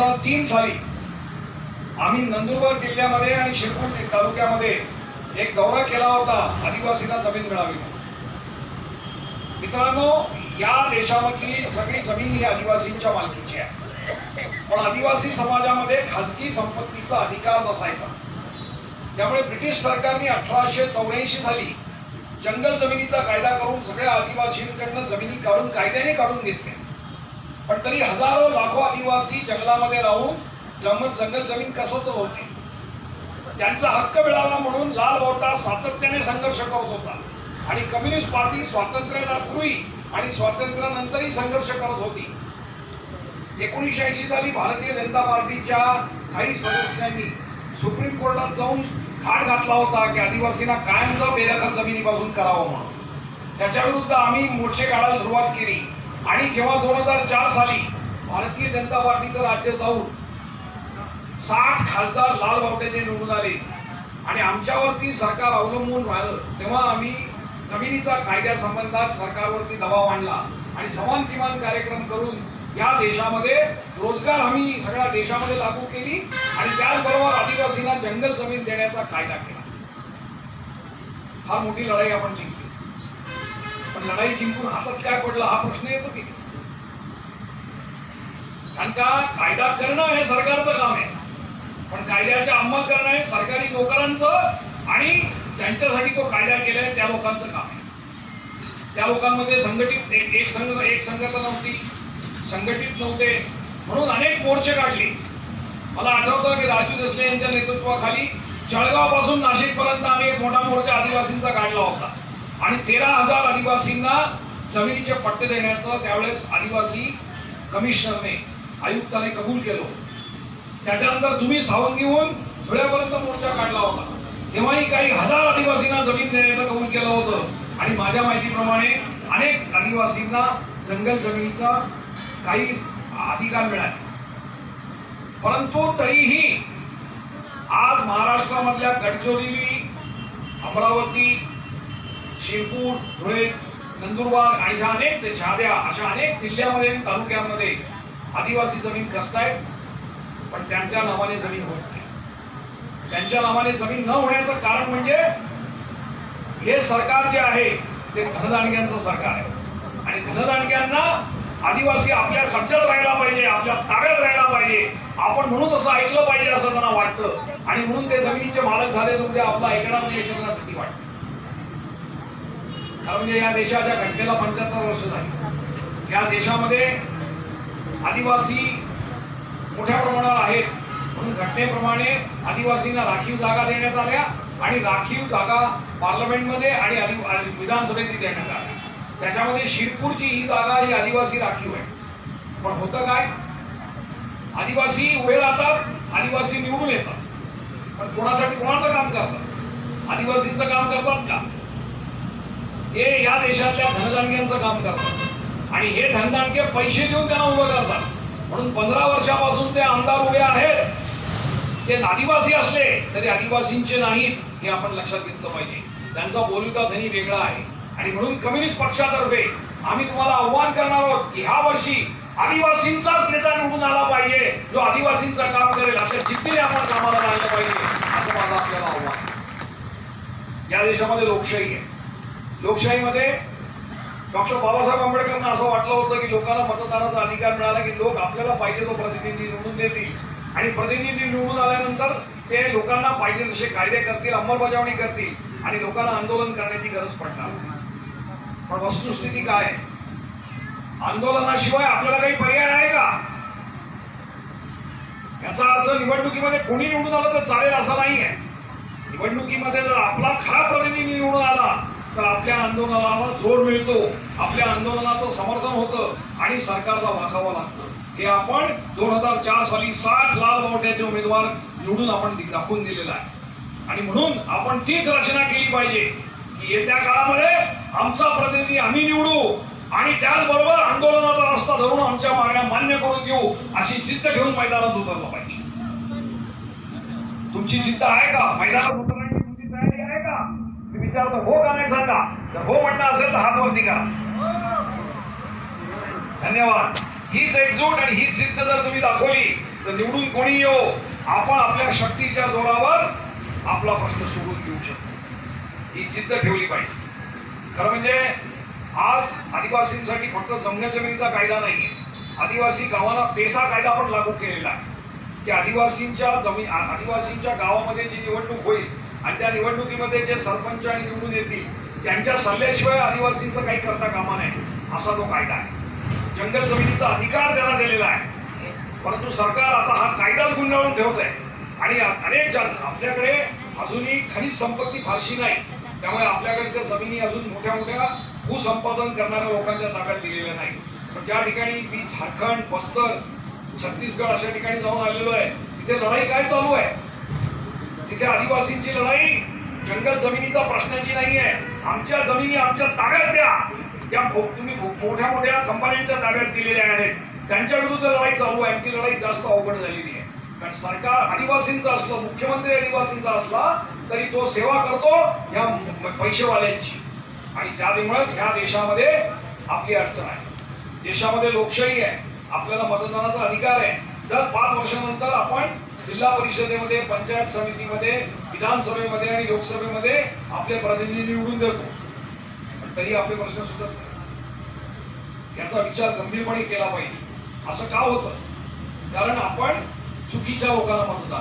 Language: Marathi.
हजार तीन साली आम्ही नंदुरबार जिल्ह्यामध्ये आणि शिरपूर तालुक्यामध्ये एक दौरा केला होता आदिवासींना जमीन मिळावी मित्रांनो या देशामधली सगळी जमीन ही आदिवासींच्या मालकीची आहे. पण आदिवासी समाजामध्ये खाजगी संपत्तीचा अधिकार नसायचा. त्यामुळे ब्रिटिश सरकारने अठराशे चौऱ्याऐंशी साली जंगल जमिनीचा कायदा करून सगळ्या आदिवासींकडनं जमिनी काढून कायद्याने काढून घेतल्या पण तरी हजारो लाखो आदिवासी जंगलामध्ये राहून जंगल जंगल जमीन कसत होते. त्यांचा हक्क मिळावा म्हणून लाल बावटा सातत्याने संघर्ष करत होता. आणि कम्युनिस्ट पार्टी स्वातंत्र्यापूर्वी आणि स्वातंत्र्यानंतरही संघर्ष करत होती. एकोणीसशे ऐंशी साली भारतीय जनता पार्टीच्या काही सदस्यांनी सुप्रीम कोर्टात जाऊन खाड घातला होता की आदिवासींना कायमचा बेदखल जमिनीपासून करावं म्हणून. त्याच्या विरुद्ध आम्ही मोर्चे काढायला सुरुवात केली. आणि जेव्हा दोन हजार चार साली भारतीय जनता पार्टीचं राज्य जाऊन साठ खासदार लाल बावट्याचे निवडून आले आणि आमच्यावरती सरकार अवलंबून राहिलं तेव्हा आम्ही जमिनीचा कायद्या संबंधात सरकारवरती दबाव आणला आणि समान किमान कार्यक्रम करून या देशामध्ये रोजगार हमी सगळ्या देशामध्ये लागू केली आणि त्याचबरोबर आदिवासींना जंगल जमीन देण्याचा कायदा केला. फार मोठी लढाई आपण जिंकली. पण लढाई जिंकून हातात काय पडला हा प्रश्न येतो की? कारण का कायदा करणं हे सरकारचं काम आहे. पण कायद्याच्या अंमल करणं हे सरकारी नोकरांचं आणि ज्यांच्यासाठी तो कायदा केलाय त्या लोकांचं काम आहे. त्या लोकांमध्ये संघटित एक एक संघ एक संघटना नव्हती संघटित नव्हते. म्हणून अनेक मोर्चे काढले. मला आठवतं की राजू दसले यांच्या नेतृत्वाखाली जळगावपासून पासून नाशिक पर्यंत आम्ही एक मोठा मोर्चा आदिवासींचा काढला होता आणि तेरा हजार आदिवासींना जमिनीचे पट्टे देण्याचं त्यावेळेस आदिवासी कमिशनरने आयुक्ताने कबूल केलं. त्याच्यानंतर तुम्ही सावंगी घेऊन धुळ्यापर्यंत मोर्चा काढला होता. तेव्हाही काही हजार आदिवासींना जमीन देण्याचं कबूल केलं होतं. आणि माझ्या माहितीप्रमाणे अनेक आदिवासींना जंगल जमिनीचा काही अधिकार मिळाले. परंतु तरीही आज महाराष्ट्रामधल्या गडचिरोली अमरावती शिरपूर धुळे नंदुरबार आणि ह्या अनेक छाद्या अशा अनेक जिल्ह्यामध्ये तालुक्यामध्ये तालुक्यांमध्ये आदिवासी जमीन कसतायत पण त्यांच्या नावाने जमीन होत नाही. त्यांच्या नावाने जमीन न होण्याचं कारण म्हणजे हे सरकार जे आहे ते धनदांडग्यांचं सरकार आहे. आणि धनदांडग्यांना आदिवासी आपल्या खर्चात राहायला पाहिजे आपल्या ताब्यात राहायला पाहिजे. आपण म्हणून असं ऐकलं पाहिजे असं त्यांना वाटतं. आणि म्हणून ते जमिनीचे मालक झाले तर आपला ऐकणार नाही अशी त्यांना भीती वाटते. म्हणजे या देशाच्या घटनेला पंच्याहत्तर वर्ष झाली. या देशामध्ये आदिवासी मोठ्या प्रमाणावर आहेत. म्हणून घटनेप्रमाणे आदिवासींना राखीव जागा देण्यात आल्या आणि राखीव जागा पार्लमेंटमध्ये आणि आदि- विधानसभेतही देण्यात आल्या. त्याच्यामध्ये शिरपूरची ही जागा ही आदिवासी राखीव आहे. पण होतं काय? आदिवासी उभे राहतात आदिवासी निवडून येतात. पण कोणासाठी कोणाचं काम करतात? आदिवासींचं काम करतात का? हे या देशातल्या धनदानग्यांचं काम करतात. आणि हे धनदानके पैसे देऊन त्यांना उभं करतात. म्हणून पंधरा वर्षापासून ते आमदार उभे आहेत. ते आदिवासी असले तरी आदिवासींचे नाहीत हे आपण लक्षात घेतलं पाहिजे. त्यांचा बोलिका धनी वेगळा आहे. आणि म्हणून कम्युनिस्ट पक्षातर्फे आम्ही तुम्हाला आव्हान करणार आहोत की ह्या वर्षी आदिवासींचाच नेता निवडून आला पाहिजे. जो आदिवासींचं काम करेल अशा जिद्दीने आपण कामाला लागलं पाहिजे असं माझं आपल्याला आव्हान या देशामध्ये लोकशाही आहे. लोकशाहीमध्ये डॉक्टर बाबासाहेब आंबेडकरांना असं वाटलं होतं की लोकांना मतदानाचा अधिकार मिळाला की लोक आपल्याला पाहिजे तो प्रतिनिधी निवडून देतील. आणि प्रतिनिधी निवडून आल्यानंतर ते लोकांना पाहिजे तसे कायदे करतील अंमलबजावणी करतील आणि लोकांना आंदोलन करण्याची गरज पडणार पण वस्तुस्थिती काय? आहे? आंदोलनाशिवाय आपल्याला काही पर्याय आहे का? याचा अर्थ निवडणुकीमध्ये कोणी निवडून आलं तर चालेल असा नाही आहे निवडणुकीमध्ये जर आपला खरा प्रतिनिधी निवडून आला तर आपल्या आंदोलनाला जोर मिळतो आपल्या आंदोलनाचं समर्थन होतं आणि सरकारला वाकावं लागतं. हे आपण दोन हजार चार साली साठ लाल बावट्याचे उमेदवार निवडून आपण दाखवून दिलेला आहे. आणि म्हणून आपण तीच रचना केली पाहिजे की येत्या काळामध्ये आमचा प्रतिनिधी आम्ही निवडू आणि त्याचबरोबर आंदोलनाचा रस्ता धरून आमच्या मागण्या मान्य करून घेऊ अशी जिद्द घेऊन मैदानात उतरलं पाहिजे. तुमची जिद्द आहे का? मैदानात उतरण्याची तुमची तयारी आहे का मी विचारतो हो का नाही सांगा. जर हो म्हणणं असेल तर हात वरती करा. धन्यवाद. हीच एकजूट आणि हीच जिद्द जर तुम्ही दाखवली तर निवडून कोणी येऊ? आपण आपल्या शक्तीच्या जोरावर आपला प्रश्न सोडून घेऊ शकतो. ही जिद्द ठेवली पाहिजे. खरं म्हणजे आज आदिवासींसाठी फक्त जमण्या जमिनीचा कायदा नाही आदिवासी गावांना पेसा कायदा पण लागू केलेला आहे. की आदिवासींच्या जमीन आदिवासींच्या गावामध्ये जी निवडणूक होईल आणि त्या निवडणुकीमध्ये जे सरपंच आणि निवडून येतील त्यांच्या सल्ल्याशिवाय आदिवासींचं काही करता कामा नाही असा तो कायदा आहे. जंगल जमिनीचा अधिकार त्यांना दिलेला आहे. परंतु सरकार आता हा कायदाच गुंडाळून ठेवत आहे आणि अनेक जण आपल्याकडे अजूनही खनिज संपत्ती फारशी नाही. त्यामुळे आपल्याकडे त्या जमिनी अजून मोठ्या मोठ्या भूसंपादन करणाऱ्या लोकांच्या ताब्यात दिलेल्या नाही. पण ज्या ठिकाणी मी झारखंड बस्तर छत्तीसगड अशा ठिकाणी जाऊन आलेलो आहे तिथे लढाई काय चालू आहे? तिथे आदिवासींची लढाई जंगल जमिनीचा प्रश्नाची नाही आहे आमच्या जमिनी आमच्या ताब्यात द्या. त्या तुम्ही मोठ्या मोठ्या कंपन्यांच्या ताब्यात दिलेल्या आहेत. त्यांच्या विरुद्ध लढाई चालू आहे. ती लढाई जास्त अवघड झालेली आहे. कारण सरकार आदिवासींचं असलं मुख्यमंत्री आदिवासींचा असला तरी तो सेवा करतो ह्या पैसेवाल्यांची. आणि त्यामुळेच ह्या देशामध्ये आपली अडचण आहे. देशामध्ये लोकशाही आहे. आपल्याला मतदानाचा अधिकार आहे. दर पाच वर्षानंतर आपण जिल्हा परिषदेमध्ये पंचायत समितीमध्ये विधानसभेमध्ये आणि लोकसभेमध्ये आपले प्रतिनिधी निवडून देतो. पण तरी आपले प्रश्न सुटत नाही. याचा विचार गंभीरपणे केला पाहिजे. असं का होतं? कारण आपण चुकीच्या लोकांना मतदान